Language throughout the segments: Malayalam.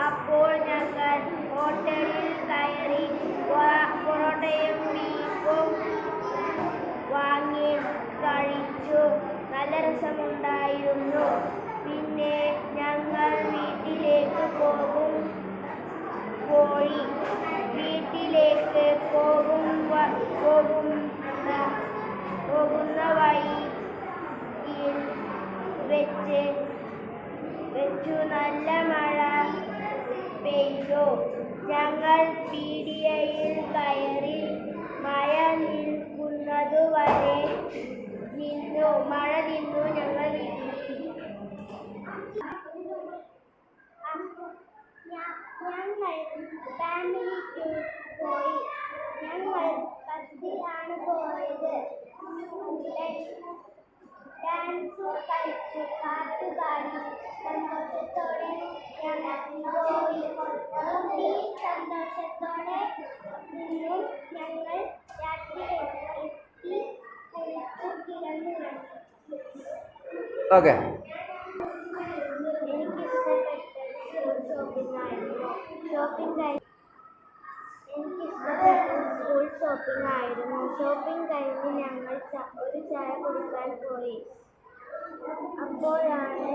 അപ്പോൾ ഞങ്ങൾ ഹോട്ടലിൽ കയറി പൊറ- പൊറോട്ടയും ബീഫും വാങ്ങി കഴിച്ചു. നല്ല രസമുണ്ടായിരുന്നു. പിന്നെ ഞങ്ങൾ വീട്ടിലേക്ക് പോകും പോയി. വീട്ടിലേക്ക് പോകും പോകുന്ന പോകുന്ന വഴിയിൽ വെച്ച് വെച്ചു. നല്ല പെയ്തു ഞങ്ങൾ പീഡിയയിൽ കയറി മഴ നിൽക്കുന്നതുവരെ നിന്നു. മഴ നിന്നു ഞങ്ങൾ ഞങ്ങൾ ഫാമിലി ടൂർ പോയി ഞങ്ങൾ ബസ്സിലാണ് പോയത് ഡാൻസ് കളിച്ചു പാട്ട് പാടി സന്തോഷത്തോടെ ഞങ്ങൾ പോയി ഈ സന്തോഷത്തോടെ നിന്നും ഞങ്ങൾ എത്തി ഓക്കെ. ഷോപ്പിംഗ് ആയിരുന്നു. ഷോപ്പിംഗ് കഴിഞ്ഞ് ഞങ്ങൾ ഒരു ചായ കുടിക്കാൻ പോയി. അപ്പോഴാണ്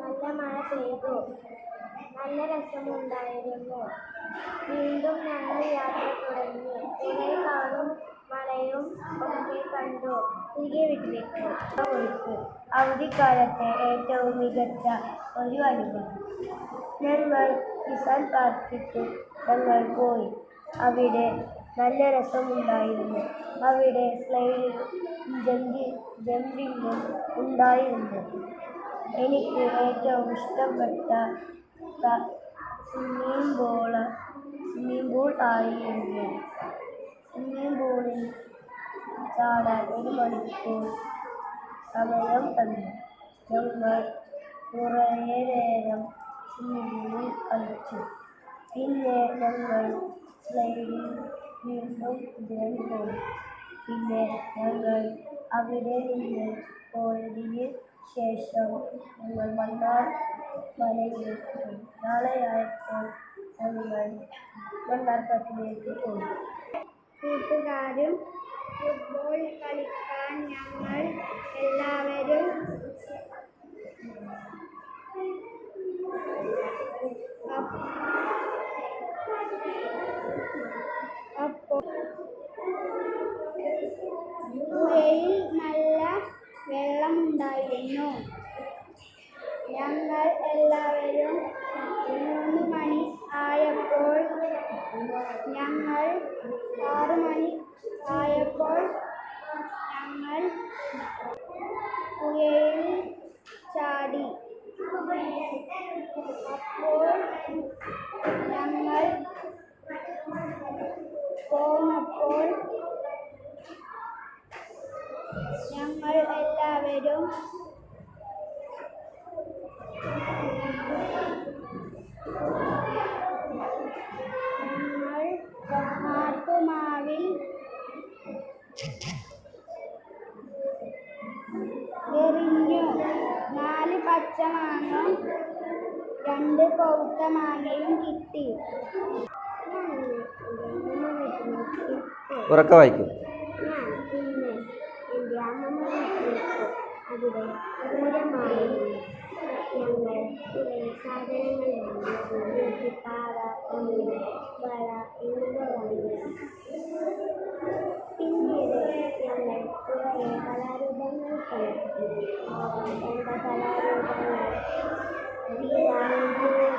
നല്ല മഴ പെയ്തു. നല്ല രസമുണ്ടായിരുന്നു. വീണ്ടും ഞങ്ങൾ യാത്ര തുടങ്ങി. കുറേ കാടും മഴയും ഒക്കെ കണ്ടു. തിരികെ വീട്ടിലേക്ക്. കൊടുത്തു അവധിക്കാലത്തെ ഏറ്റവും മികച്ച ഒരു അനുഭവം. ഞങ്ങൾ കിസാൻ പാർക്കിക്ക് ഞങ്ങൾ പോയി. അവിടെ നല്ല രസമുണ്ടായിരുന്നു. അവിടെ സ്ലൈഡിൽ ജമ്പി ജമ്പിങ്ങും ഉണ്ടായിരുന്നു. എനിക്ക് ഏറ്റവും ഇഷ്ടപ്പെട്ട സ്വിമ്മിംഗ് ബോൾ സ്വിമ്മിംഗ് പൂൾ ആയിരുന്നു. സ്വിമ്മിംഗ് പൂളിൽ ചാടാൻ ഒരു മണിക്കൂർ സമയം തന്നു. ഞങ്ങൾ കുറേ നേരം സ്വിമ്മിങ്ങിൽ കളിച്ചു പിന്നെ ഞങ്ങൾ സ്ലൈഡിൽ വീണ്ടും ഇതിൽ പോയി. പിന്നെ ഞങ്ങൾ അവിടെ നിന്ന് പോയതിന് ശേഷം ഞങ്ങൾ മണ്ണാർ മലയിലേക്ക് പോയി. നാളെയായപ്പോൾ ഞങ്ങൾ മണ്ണാർപ്പത്തിലേക്ക് പോയി. കൂട്ടുകാരും ഫുട്ബോൾ കളിക്കാൻ ഞങ്ങൾ എല്ലാവരും അപ്പോൾ പുഴയിൽ നല്ല വെള്ളമുണ്ടായിരുന്നു. ഞങ്ങൾ എല്ലാവരും മൂന്ന് ആറ് മണി ആയപ്പോൾ ഞങ്ങൾ പുഴയിൽ ചാടി. അപ്പോൾ ഞങ്ങൾ പോന്നപ്പോൾ ഞങ്ങൾ എല്ലാവരും എറിഞ്ഞു നാല് പച്ചമാങ്ങ രണ്ട് പൗത്ത മാങ്ങയും കിട്ടി. ഉറക്ക വായിക്കും. സാധനങ്ങൾ വള എന്നിവ വാങ്ങി ഞങ്ങൾ കുറേ കലാരൂപങ്ങൾ കളിച്ചു എന്റെ കലാരൂപങ്ങൾ വീരാംഗൂരം